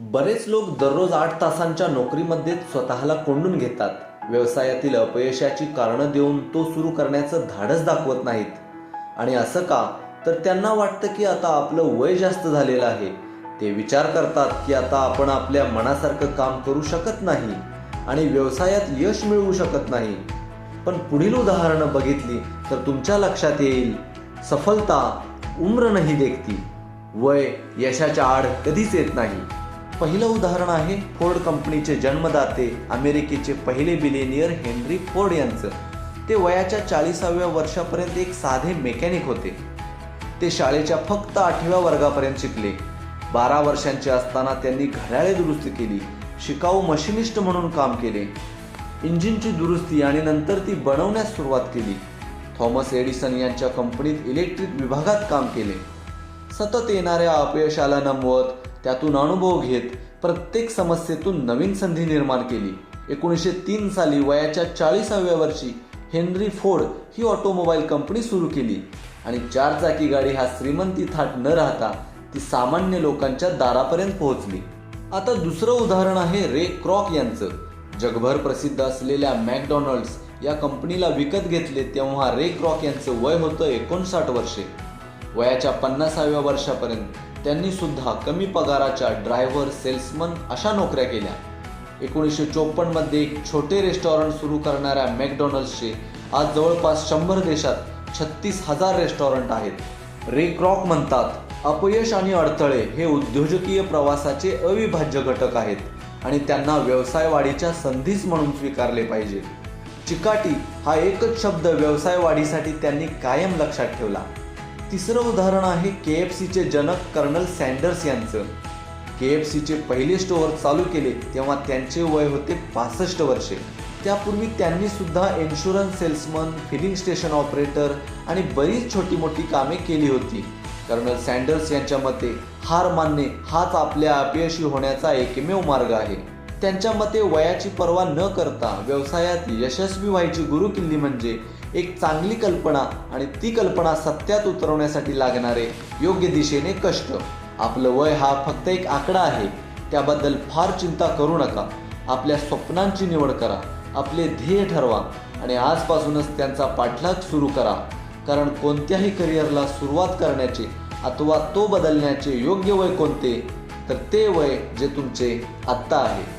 बरेच लोक दररोज आठ तासांच्या नोकरीमध्ये स्वतःला कोंडून घेतात. व्यवसायातील अपयशाची कारणं देऊन तो सुरू करण्याचं धाडस दाखवत नाहीत. आणि असं का? तर त्यांना वाटतं की आता आपलं वय जास्त झालेलं आहे. ते विचार करतात की आता आपण आपल्या मनासारखं काम करू शकत नाही आणि व्यवसायात यश मिळवू शकत नाही. पण पुढील उदाहरणं बघितली तर तुमच्या लक्षात येईल. सफलता उम्र नाही देखती. वय यशाच्या आड कधीच येत नाही. पहिलं उदाहरण आहे फोर्ड कंपनीचे जन्मदाते अमेरिकेचे पहिले बिलेनियर हेनरी फोर्ड यांचं. ते वयाच्या चाळीसाव्या वर्षापर्यंत एक साधे मेकॅनिक होते. ते शाळेच्या फक्त आठव्या वर्गापर्यंत शिकले. बारा वर्षांचे असताना त्यांनी घड्याळे दुरुस्ती केली शिकाऊ मशिनिस्ट म्हणून काम केले. इंजिनची दुरुस्ती आणि नंतर ती बनवण्यास सुरुवात केली. थॉमस एडिसन यांच्या कंपनीत इलेक्ट्रिक विभागात काम केले. सतत येणाऱ्या अपयशाला नमवत त्यातून अनुभव घेत प्रत्येक समस्येतून नवीन संधी निर्माण केली. एकोणीसशे तीन साली वयाच्या चाळीसाव्या वर्षी हेनरी फोर्ड ही ऑटोमोबाईल कंपनी सुरू केली आणि चार चाकी गाडी हा श्रीमंती थाट न राहता ती सामान्य लोकांच्या दारापर्यंत पोहोचली. आता दुसरं उदाहरण आहे रे क्रॉक यांचं. जगभर प्रसिद्ध असलेल्या मॅकडॉनल्ड्स या कंपनीला विकत घेतले तेव्हा रे क्रॉक यांचं वय होतं एकोणसाठ वर्षे. वयाच्या पन्नासाव्या वर्षापर्यंत त्यांनी सुद्धा कमी पगाराच्या ड्रायव्हर सेल्समन अशा नोकऱ्या केल्या. एकोणीसशे चोपन्नमध्ये एक छोटे रेस्टॉरंट सुरू करणाऱ्या मॅकडॉनल्ड्सचे आज जवळपास शंभर देशात छत्तीस हजार रेस्टॉरंट आहेत. रे क्रॉक म्हणतात अपयश आणि अडथळे हे उद्योजकीय प्रवासाचे अविभाज्य घटक आहेत आणि त्यांना व्यवसाय वाढीच्या संधीच म्हणून स्वीकारले पाहिजे. चिकाटी हा एकच शब्द व्यवसाय वाढीसाठी त्यांनी कायम लक्षात ठेवला. तिसरं उदाहरण आहे के एफ सीचे जनक कर्नल सँडर्स यांचं. के एफ सीचे पहिले स्टोअर चालू केले तेव्हा त्यांचे वय होते पासष्ट वर्षे. त्यापूर्वी त्यांनी सुद्धा insurance salesman filling station operator आणि बरीच छोटी मोठी कामे केली होती. कर्नल सँडर्स यांच्या मते हार मानणे हाच आपल्या अपयशी होण्याचा एकमेव मार्ग आहे. त्यांच्या मते वयाची पर्वा न करता व्यवसायात यशस्वी व्हायची गुरुकिल्ली म्हणजे एक चांगली कल्पना आणि ती कल्पना सत्यात उतरवण्यासाठी लागणारे योग्य दिशेने कष्ट. आपलं वय हा फक्त एक आकडा आहे. त्याबद्दल फार चिंता करू नका. आपल्या स्वप्नांची निवड करा. आपले ध्येय ठरवा. आणि आजपासूनच त्यांचा पाठलाग सुरू करा. कारण कोणत्याही करिअरला सुरुवात करण्याचे अथवा तो बदलण्याचे योग्य वय कोणते तर ते वय जे तुमचे आत्ता आहे.